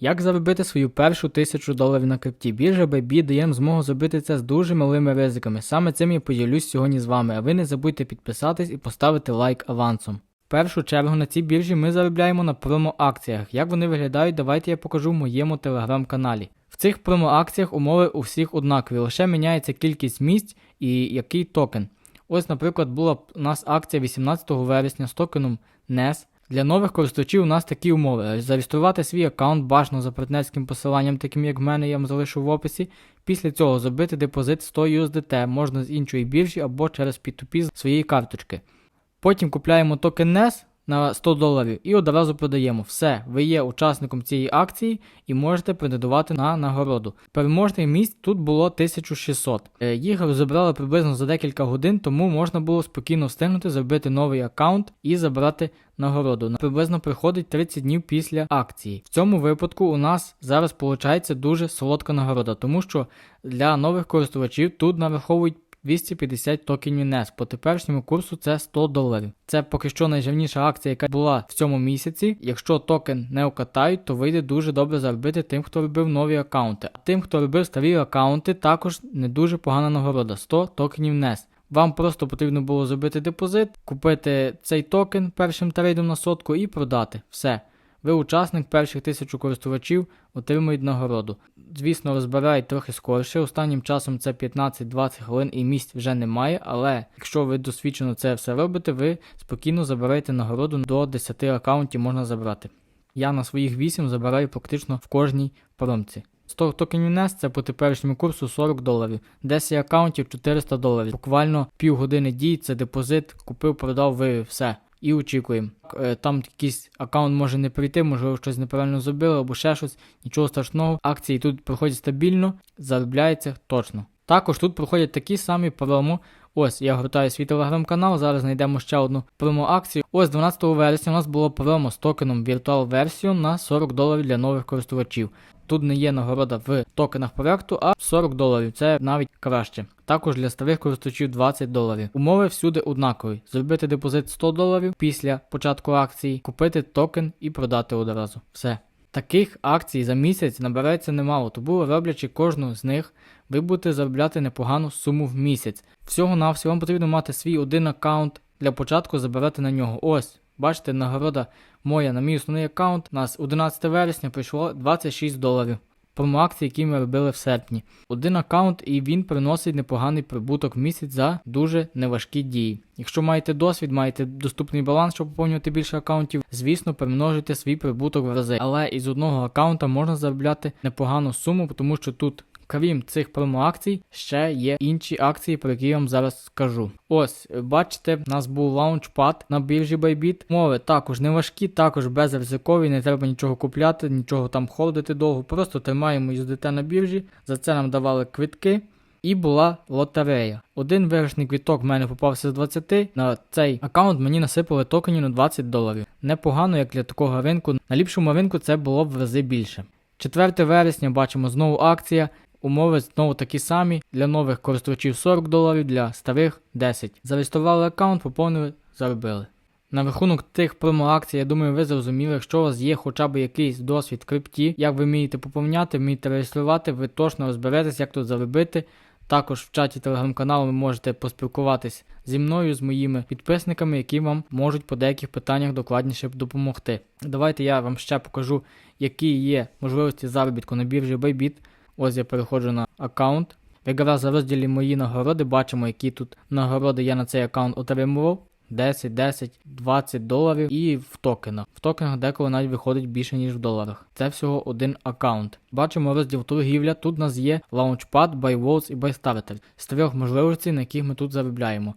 Як заробити свою першу тисячу доларів на крипті? Біржа Bybit дає змогу зробити це з дуже малими ризиками. Саме цим я поділюсь сьогодні з вами, а ви не забудьте підписатись і поставити лайк авансом. В першу чергу на цій біржі ми заробляємо на промо-акціях. Як вони виглядають, давайте я покажу в моєму телеграм-каналі. В цих промо-акціях умови у всіх однакові, лише міняється кількість місць і який токен. Ось, наприклад, була у нас акція 18 вересня з токеном NES. Для нових користувачів у нас такі умови. Зареєструвати свій аккаунт бажано за партнерським посиланням, таким як в мене, я вам залишу в описі. Після цього зробити депозит 100 USDT можна з іншої біржі або через P2P з своєї карточки. Потім купляємо токен NES на 100 доларів і одразу продаємо. Все, ви є учасником цієї акції і можете претендувати на нагороду. Переможних місць тут було 1600. Е, Їх розібрали приблизно за декілька годин, тому можна було спокійно встигнути зробити новий аккаунт і забрати нагороду. Приблизно приходить 30 днів після акції. В цьому випадку у нас зараз виходить дуже солодка нагорода, тому що для нових користувачів тут нараховують 250 токенів NES. По теперішньому курсу це 100 доларів. Це поки що найжавніша акція, яка була в цьому місяці. Якщо токен не окатають, то вийде дуже добре заробити тим, хто робив нові аккаунти. А тим, хто робив старі аккаунти, також не дуже погана нагорода 100 токенів NES. Вам просто потрібно було зробити депозит, купити цей токен першим трейдом на сотку і продати. Все. Ви учасник перших тисячу користувачів отримують нагороду. Звісно, розбирають трохи скорше. Останнім часом це 15-20 хвилин і місць вже немає, але якщо ви досвідчено це все робите, ви спокійно забираєте нагороду до 10 аккаунтів можна забрати. Я на своїх 8 забираю практично в кожній промці. 100 токенів NES це по теперішньому курсу 40 доларів, 10 аккаунтів 400 доларів. Буквально півгодини дій, це депозит, купив, продав, вивів, все. І очікуємо. Е, Там якийсь аккаунт може не прийти, можливо, щось неправильно зробили або ще щось, нічого страшного. Акції тут проходять стабільно, заробляється точно. Також тут проходять такі самі промо. Ось я гортаю свій телеграм-канал. Зараз знайдемо ще одну промо-акцію. Ось 12 вересня у нас було промо з токеном Virtual Version на 40 доларів для нових користувачів. Тут не є нагорода в токенах проекту, а 40 доларів. Це навіть краще. Також для старих користувачів 20 доларів. Умови всюди однакові. Зробити депозит 100 доларів після початку акції, купити токен і продати одразу. Все. Таких акцій за місяць набирається немало, тому роблячи кожну з них, ви будете заробляти непогану суму в місяць. Всього навсього вам потрібно мати свій один аккаунт для початку забирати на нього. Ось, бачите, нагорода моя на мій основний аккаунт. У нас 11 вересня прийшло 26 доларів. Промоакції, які ми робили в серпні. Один аккаунт і він приносить непоганий прибуток в місяць за дуже неважкі дії. Якщо маєте досвід, маєте доступний баланс, щоб поповнювати більше аккаунтів, звісно, примножуйте свій прибуток в рази. Але із одного аккаунта можна заробляти непогану суму, тому що тут. Крім цих промоакцій, ще є інші акції, про які я вам зараз скажу. Ось, бачите, в нас був лаунчпад на біржі Bybit. Мови також не важкі, також безризикові, не треба нічого купляти, нічого там холодити довго. Просто тримаємо USDT на біржі. За це нам давали квитки. І була лотерея. Один виграшний квіток в мене попався з 20. На цей аккаунт мені насипали токенів на 20 доларів. Непогано, як для такого ринку. На ліпшому ринку це було б в рази більше. 4 вересня бачимо знову акція. Умови знову такі самі. Для нових користувачів 40 доларів, для старих 10. Зареєстрували аккаунт, поповнили, заробили. На рахунок тих промо-акцій, я думаю, ви зрозуміли, якщо у вас є хоча б якийсь досвід в крипті, як ви вмієте поповняти, вмієте реєструвати, ви точно розберетесь, як тут заробити. Також в чаті телеграм-каналу ви можете поспілкуватись зі мною, з моїми підписниками, які вам можуть по деяких питаннях докладніше допомогти. Давайте я вам ще покажу, які є можливості заробітку на біржі Bybit. Ось я переходжу на аккаунт. Якраз за розділі мої нагороди бачимо, які тут нагороди я на цей аккаунт отримував. 10, 10, 20 доларів і в токенах. В токенах деколи навіть виходить більше, ніж в доларах. Це всього один аккаунт. Бачимо розділ торгівля. Тут у нас є Launchpad, BuyWalls і BuyStarter. З трьох можливостей, на яких ми тут заробляємо.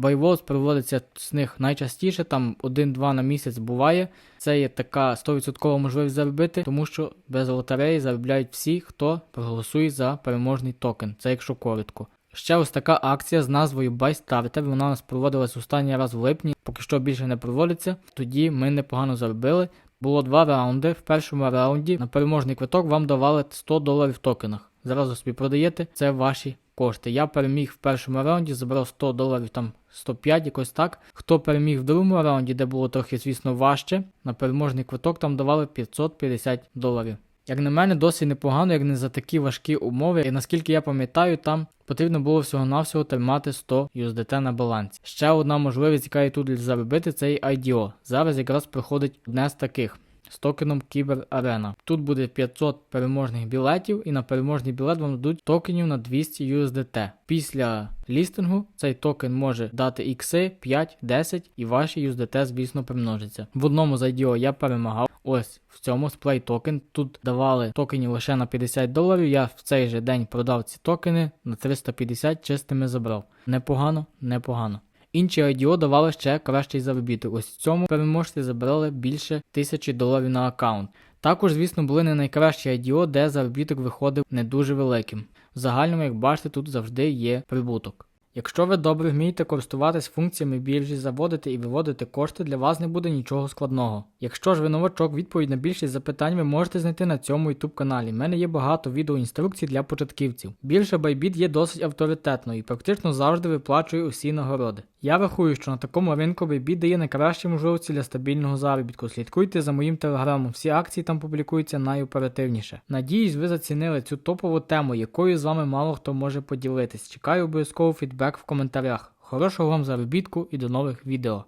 BuyWalls проводиться з них найчастіше, там 1-2 на місяць буває. Це є така 100% можливість заробити, тому що без лотереї заробляють всі, хто проголосує за переможний токен. Це якщо коротко. Ще ось така акція з назвою Buy Starter, вона у нас проводилась останній раз в липні, поки що більше не проводиться. Тоді ми непогано заробили. Було два раунди. В першому раунді на переможний квиток вам давали 100 доларів в токенах. Зразу собі продаєте, це ваші кошти. Я переміг в першому раунді, забрав 100 доларів, там 105, якось так. Хто переміг в другому раунді, де було трохи, звісно, важче, на переможний квиток там давали 550 доларів. Як на мене, досить непогано, як не за такі важкі умови. І наскільки я пам'ятаю, там потрібно було всього-навсього тримати 100 USDT на балансі. Ще одна можливість, яка є тут заробити, це і IDO. Зараз якраз проходить одне з таких. З токеном Кібер Арена. Тут буде 500 переможних білетів, і на переможний білет вам дадуть токенів на 200 USDT. Після лістингу цей токен може дати ікси 5, 10 і ваші USDT, звісно, примножаться. В одному з IDO я перемагав. Ось в цьому сплей токен. Тут давали токенів лише на 50 доларів. Я в цей же день продав ці токени на 350 чистими забрав. Непогано, непогано. Інші IDO давали ще кращий заробіток. Ось в цьому переможці забрали більше 1000 доларів на аккаунт. Також, звісно, були не найкращі IDO, де заробіток виходив не дуже великим. В загальному, як бачите, тут завжди є прибуток. Якщо ви добре вмієте користуватись функціями біржі, заводити і виводити кошти, для вас не буде нічого складного. Якщо ж ви новачок, відповідь на більшість запитань ви можете знайти на цьому YouTube каналі. У мене є багато відеоінструкцій для початківців. Біржа Bybit є досить авторитетною і практично завжди виплачує усі нагороди. Я рахую, що на такому ринку Bybit дає найкращі можливості для стабільного заробітку. Слідкуйте за моїм телеграмом, всі акції там публікуються найоперативніше. Надіюсь, ви зацінили цю топову тему, якою з вами мало хто може поділитись. Чекаю обов'язково фідбек в коментарях. Хорошого вам заробітку і до нових відео.